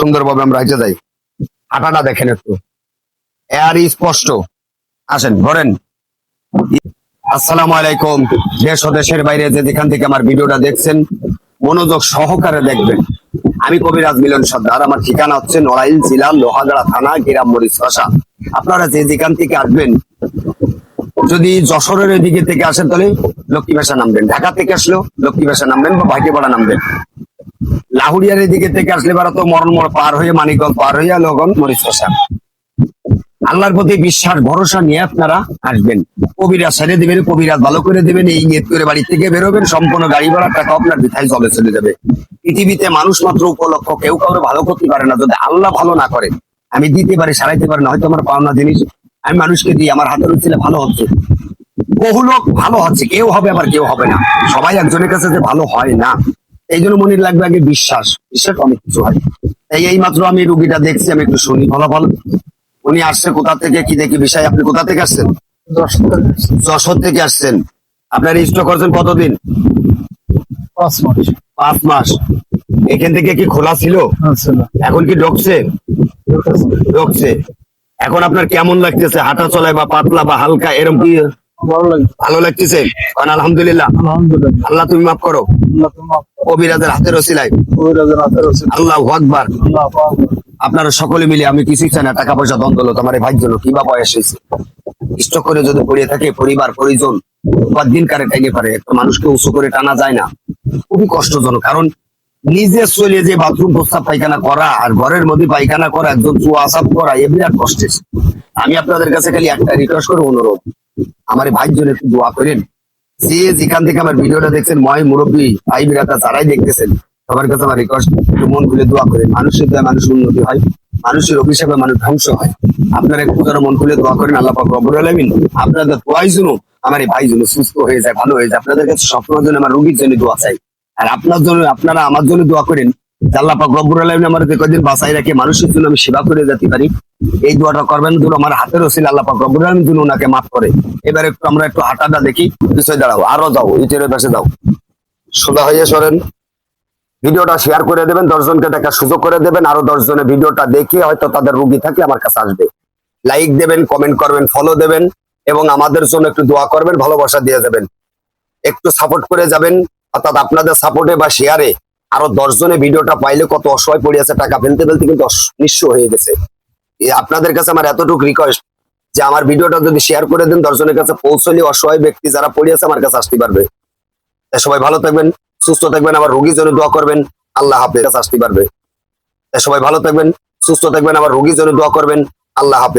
সুন্দরভাবে আমরা হেঁটে যাই। হাঁটাটা দেখেন একটু। এর স্পষ্ট। আসেন, ধরেন। আসসালামু আলাইকুম। দেশ ও দেশের বাইরে যে যেখান থেকে আমার ভিডিওটা দেখছেন, মনোযোগ সহকারে দেখবেন। আমি কবিরাজ মিলন সর্দার। আমার ঠিকানা হচ্ছে নড়াইল জেলা লোহাগড়া থানা, গ্রাম মরিচ ভাষা আপনারা যে যেখান থেকে আসবেন, যদি যশোরের এদিকে থেকে আসেন, তাহলে লক্ষ্মী ভাষা নামবেন। ঢাকা থেকে আসলেও লক্ষ্মী ভাষা নামবেন বা ভাইটিপাড়া নামবেন। লাহুরিয়ার এদিকে থেকে আসলে বারা তো মরণ মর পার হয়ে মানিকগঞ্জ পার হইয়া লগন মরিচ আল্লাহর প্রতি বিশ্বাস, ভরসা নিয়ে আপনারা আসবেন। কবিরাজ ছেড়ে দেবেন, কবিরাজ ভালো করে দেবেন, এই নিয়ত করে বাড়ি থেকে বেরোবেন, সম্পূর্ণ গাড়ি ভাড়া, টাকা আপনার বিথায় জলে চলে যাবে। পৃথিবীতে মানুষ মাত্র উপলক্ষ, কেউ কাউরে ভালো করতে পারে না। যদি আল্লাহ ভালো না করে, আমি দিতে পারি, সারাইতে পারি না, হয়তো আমার পাওনা জিনিস আমি মানুষকে দিই, আমার হাতের উঠলে ভালো হচ্ছে। বহু লোক ভালো হচ্ছে, কেউ হবে আবার কেউ হবে না। সবাই একজনের কাছে যে ভালো হয় না। এই জন্য মনে লাগবে আগে বিশ্বাস। বিশ্বাস অনেক কিছু হয়। এই এই মাত্র আমি রুগীটা দেখছি আমি একটু শুনি। ফলাফল উনি আসছে কোথা থেকে কি দেখি বিষয়। আপনি কোথা থেকে আসছেন? যশোর থেকে আসছেন। আপনার রেজিস্টার করছেন কতদিন? পাঁচ মাস। পাঁচ মাস। এখান থেকে কি খোলা ছিল? এখন কি ঢুকছে? ঢুকছে। এখন আপনার কেমন লাগতেছে? হাঁটা চলায় বা পাতলা বা হালকা এরকম কি ভালো লাগতেছে। আলহামদুলিল্লাহ আল্লাহ তুমি মাফ করো। কবিরাজের হাতের ওসিলায়। আল্লাহ আকবার। আপনারা সকলে মিলে আমি কিছুই চাই না টাকা পয়সা দ্বন্দ্ব তোমার ভাইয়ের জন্য কিবা বয়স হয়েছে। ইষ্ট করে যদি পড়িয়ে থাকে পরিবার পরিজন দিন কারে টাইনে পারে একটা মানুষকে উঁচু করে টানা যায় না। খুবই কষ্টজনক কারণ নিজে চলে যে বাথরুম প্রস্তাব পায়খানা করা আর ঘরের মধ্যে পায়খানা করা একজন চুয়া আসাব করা এ বিরাট কষ্টের। আমি আপনাদের কাছে খালি একটা রিকোয়েস্ট করে অনুরোধ। আমার ভাইয়ের জন্য একটু দোয়া করেন। যে যেখান থেকে আমার ভিডিওটা দেখছেন ময় মুরব্বী ভাই বিরাটা যারাই দেখতেছেন, সবার কাছে আমার রিকোয়েস্ট একটু মন খুলে দোয়া করেন। মানুষের দোয়া, মানুষ উন্নতি হয়, মানুষের অভিশাপে মানুষ ধ্বংস হয়। আপনারা একটু যারা মন খুলে দোয়া করেন, আল্লাহ রব্বুল আলামিন আপনাদের দোয়াই জন্য, আমার এই ভাই জন্য সুস্থ হয়ে যায়, ভালো হয়ে যায়। আপনাদের কাছে সবসময় জন্য আমার রোগীর জন্য দোয়া চাই। আর আপনার জন্য, আপনারা আমার জন্য দোয়া করেন আল্লাহ পাক রব্বুল আলামিন আমার কদিন বাঁচাই রাখে, মানুষের জন্য আমি সেবা করে যেতে পারি। এই দোয়াটা করবেন ধরো আমার হাতের ওসিল আল্লাহ পাক রব্বুল আলামিন ওনাকে মাফ করে। এবার একটু আমরা একটু হাঁটাটা দেখি, পিছনে দাঁড়াও, আরও যাও ইটের পাশে দাও সোজা হয়ে সরেন। ভিডিওটা শেয়ার করে দেবেন, দশজনকে দেখার সুযোগ করে দেবেন, আরও দশজনে ভিডিওটা দেখে হয়তো তাদের রুগী থাকে আমার কাছে আসবে। লাইক দেবেন কমেন্ট করবেন ফলো দেবেন, এবং আমাদের জন্য একটু দোয়া করবেন, ভালোবাসা দিয়ে যাবেন। একটু সাপোর্ট করে যাবেন, অর্থাৎ আপনাদের সাপোর্টে বা শেয়ারে আরও দশজনে ভিডিওটা পাইলে কত অসহায় পড়ে আছে, টাকা ফেলতে ফেলতে কিন্তু নিঃস্ব হয়ে গেছে। আপনাদের কাছে আমার এতটুকু রিকোয়েস্ট যে আমার ভিডিওটা যদি শেয়ার করে দেন, দশজনের কাছে পৌঁছলে অসহায় ব্যক্তি যারা পড়ে আছে আমার কাছে আসতে পারবে। সবাই ভালো থাকবেন, সুস্থ থাকবেন আমার রোগীর জন্য দোয়া করবেন, আল্লাহ হাফেজ, আসতে পারবে। সবাই ভালো থাকবেন, সুস্থ থাকবেন আমার রোগীর জন্য দোয়া করবেন, আল্লাহ হাফেজ।